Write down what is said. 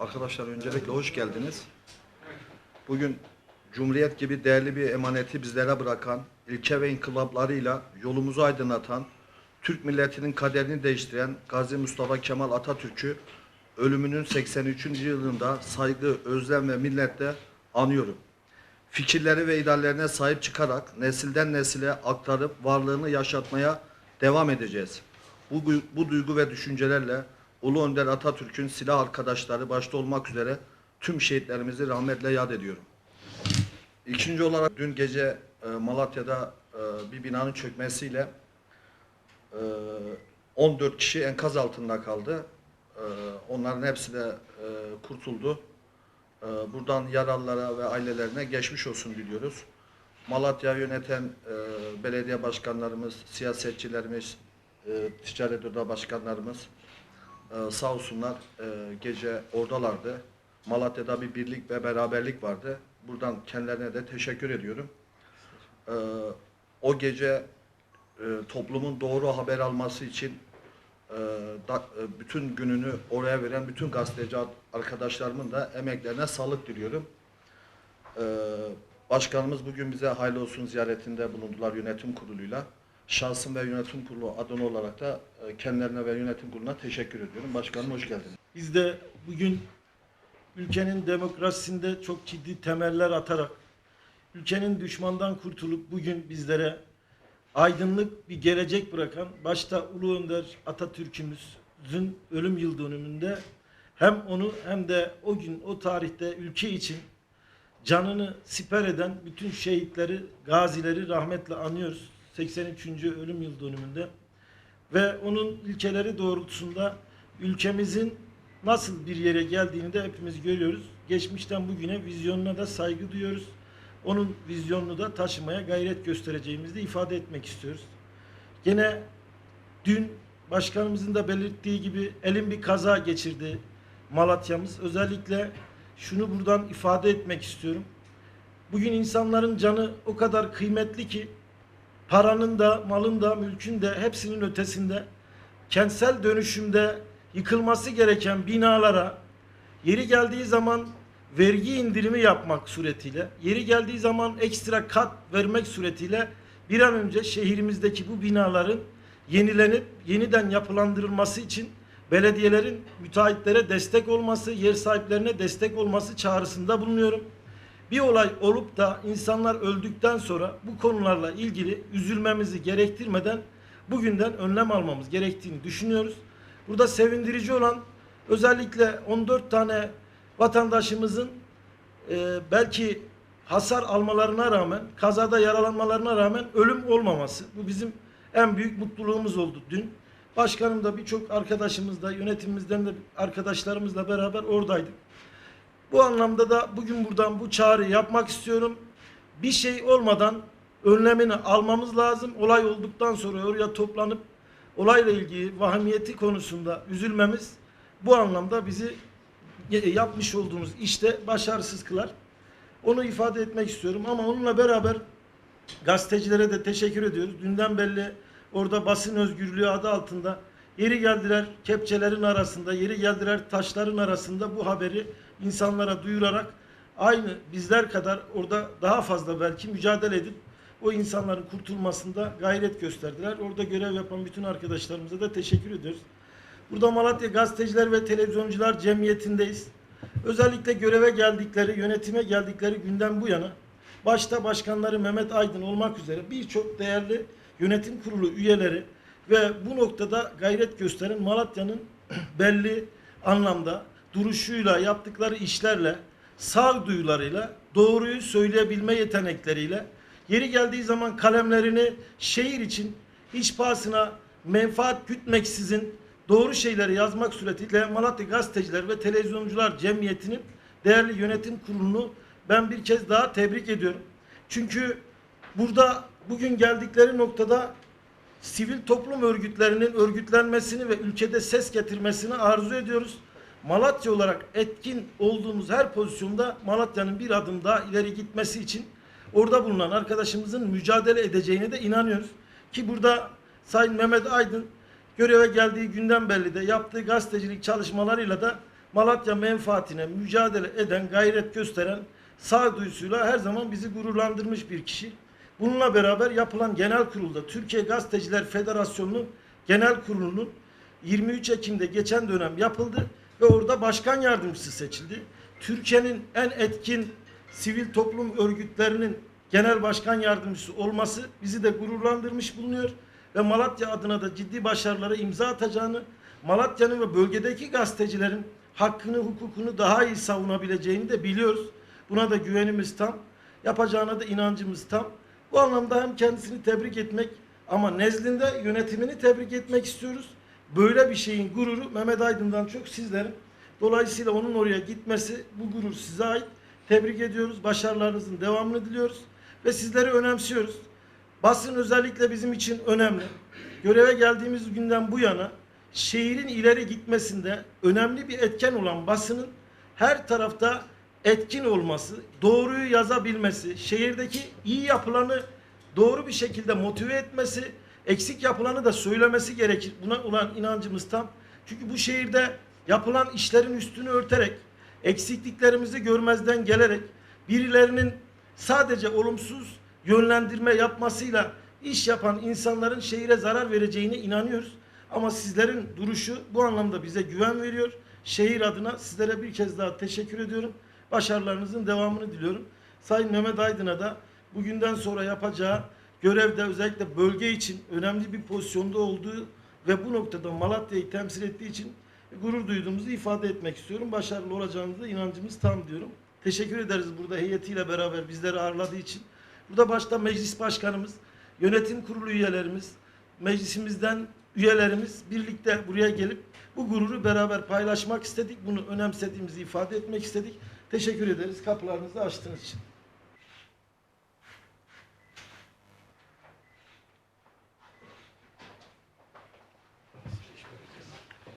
Arkadaşlar öncelikle hoş geldiniz. Bugün Cumhuriyet gibi değerli bir emaneti bizlere bırakan, ilke ve inkılaplarıyla yolumuzu aydınlatan, Türk milletinin kaderini değiştiren Gazi Mustafa Kemal Atatürk'ü ölümünün 83. yılında saygı, özlem ve minnetle anıyorum. Fikirleri ve ideallerine sahip çıkarak nesilden nesile aktarıp varlığını yaşatmaya devam edeceğiz. Bu, bu duygu ve düşüncelerle Ulu Önder Atatürk'ün silah arkadaşları başta olmak üzere tüm şehitlerimizi rahmetle yad ediyorum. İkinci olarak dün gece e, Malatya'da e, bir binanın çökmesiyle e, 14 kişi enkaz altında kaldı. E, onların hepsi de e, kurtuldu. E, buradan yaralılara ve ailelerine geçmiş olsun diliyoruz. Malatya yöneten e, belediye başkanlarımız, siyasetçilerimiz, e, ticaret oda başkanlarımız e, sağ olsunlar gece oradalardı. Malatya'da bir birlik ve beraberlik vardı. Buradan kendilerine de teşekkür ediyorum. O gece toplumun doğru haber alması için e, e, bütün gününü oraya veren bütün gazeteci arkadaşlarımın da emeklerine sağlık diliyorum. E, başkanımız bugün bize hayırlı olsun ziyaretinde bulundular yönetim kuruluyla. Şahsım ve yönetim kurulu adına olarak da kendilerine ve yönetim kuruluna teşekkür ediyorum. Başkanım hoş geldiniz. Biz de bugün ülkenin demokrasisinde çok ciddi temeller atarak ülkenin düşmandan kurtulup bugün bizlere aydınlık bir gelecek bırakan başta Ulu Önder Atatürk'ümüzün ölüm yıl dönümünde hem onu hem de o gün o tarihte ülke için canını siper eden bütün şehitleri, gazileri rahmetle anıyoruz. 83. ölüm yıl dönümünde ve onun ilkeleri doğrultusunda ülkemizin nasıl bir yere geldiğini de hepimiz görüyoruz. Geçmişten bugüne vizyonuna da saygı duyuyoruz. Onun vizyonunu da taşımaya gayret göstereceğimizi de ifade etmek istiyoruz. Gene dün başkanımızın da belirttiği gibi elin bir kaza geçirdi Malatya'mız. Özellikle şunu buradan ifade etmek istiyorum. Bugün insanların canı o kadar kıymetli ki paranın da, malın da, mülkün de hepsinin ötesinde kentsel dönüşümde yıkılması gereken binalara yeri geldiği zaman vergi indirimi yapmak suretiyle, yeri geldiği zaman ekstra kat vermek suretiyle bir an önce şehrimizdeki bu binaların yenilenip yeniden yapılandırılması için belediyelerin müteahhitlere destek olması, yer sahiplerine destek olması çağrısında bulunuyorum bir olay olup da insanlar öldükten sonra bu konularla ilgili üzülmemizi gerektirmeden bugünden önlem almamız gerektiğini düşünüyoruz. Burada sevindirici olan özellikle 14 tane vatandaşımızın e, belki hasar almalarına rağmen, kazada yaralanmalarına rağmen ölüm olmaması. Bu bizim en büyük mutluluğumuz oldu dün. Başkanım da birçok arkadaşımız da yönetimimizden de arkadaşlarımızla beraber oradaydık. Bu anlamda da bugün buradan bu çağrı yapmak istiyorum. Bir şey olmadan önlemini almamız lazım. Olay olduktan sonra oraya toplanıp olayla ilgili vahimiyeti konusunda üzülmemiz bu anlamda bizi yapmış olduğumuz işte başarısız kılar. Onu ifade etmek istiyorum ama onunla beraber gazetecilere de teşekkür ediyoruz. Dünden belli orada basın özgürlüğü adı altında yeri geldiler kepçelerin arasında, yeri geldiler taşların arasında bu haberi insanlara duyurarak aynı bizler kadar orada daha fazla belki mücadele edip o insanların kurtulmasında gayret gösterdiler. Orada görev yapan bütün arkadaşlarımıza da teşekkür ediyoruz. Burada Malatya Gazeteciler ve Televizyoncular Cemiyeti'ndeyiz. Özellikle göreve geldikleri, yönetime geldikleri günden bu yana başta başkanları Mehmet Aydın olmak üzere birçok değerli yönetim kurulu üyeleri ve bu noktada gayret gösteren Malatya'nın belli anlamda duruşuyla, yaptıkları işlerle, sağduyularıyla, doğruyu söyleyebilme yetenekleriyle, yeri geldiği zaman kalemlerini şehir için hiç pahasına menfaat gütmeksizin doğru şeyleri yazmak suretiyle Malatya Gazeteciler ve Televizyoncular Cemiyeti'nin değerli yönetim kurulunu ben bir kez daha tebrik ediyorum. Çünkü burada bugün geldikleri noktada sivil toplum örgütlerinin örgütlenmesini ve ülkede ses getirmesini arzu ediyoruz. Malatya olarak etkin olduğumuz her pozisyonda Malatya'nın bir adım daha ileri gitmesi için orada bulunan arkadaşımızın mücadele edeceğine de inanıyoruz. Ki burada Sayın Mehmet Aydın göreve geldiği günden belli de yaptığı gazetecilik çalışmalarıyla da Malatya menfaatine mücadele eden, gayret gösteren sağduyusuyla her zaman bizi gururlandırmış bir kişi. Bununla beraber yapılan genel kurulda Türkiye Gazeteciler Federasyonu'nun genel kurulunun 23 Ekim'de geçen dönem yapıldı ve orada başkan yardımcısı seçildi. Türkiye'nin en etkin sivil toplum örgütlerinin genel başkan yardımcısı olması bizi de gururlandırmış bulunuyor ve Malatya adına da ciddi başarılara imza atacağını, Malatya'nın ve bölgedeki gazetecilerin hakkını, hukukunu daha iyi savunabileceğini de biliyoruz. Buna da güvenimiz tam. Yapacağına da inancımız tam. Bu anlamda hem kendisini tebrik etmek ama nezdinde yönetimini tebrik etmek istiyoruz. Böyle bir şeyin gururu Mehmet Aydın'dan çok sizlerin. Dolayısıyla onun oraya gitmesi bu gurur size ait. Tebrik ediyoruz. Başarılarınızın devamını diliyoruz. Ve sizleri önemsiyoruz. Basın özellikle bizim için önemli. Göreve geldiğimiz günden bu yana şehrin ileri gitmesinde önemli bir etken olan basının her tarafta etkin olması, doğruyu yazabilmesi, şehirdeki iyi yapılanı doğru bir şekilde motive etmesi, eksik yapılanı da söylemesi gerekir. Buna olan inancımız tam. Çünkü bu şehirde yapılan işlerin üstünü örterek, eksikliklerimizi görmezden gelerek, birilerinin sadece olumsuz yönlendirme yapmasıyla iş yapan insanların şehire zarar vereceğine inanıyoruz. Ama sizlerin duruşu bu anlamda bize güven veriyor. Şehir adına sizlere bir kez daha teşekkür ediyorum. Başarılarınızın devamını diliyorum. Sayın Mehmet Aydın'a da bugünden sonra yapacağı görevde özellikle bölge için önemli bir pozisyonda olduğu ve bu noktada Malatya'yı temsil ettiği için gurur duyduğumuzu ifade etmek istiyorum. Başarılı olacağınıza inancımız tam diyorum. Teşekkür ederiz burada heyetiyle beraber bizleri ağırladığı için. Burada başta meclis başkanımız, yönetim kurulu üyelerimiz, meclisimizden üyelerimiz birlikte buraya gelip bu gururu beraber paylaşmak istedik. Bunu önemsediğimizi ifade etmek istedik. Teşekkür ederiz kapılarınızı açtığınız için.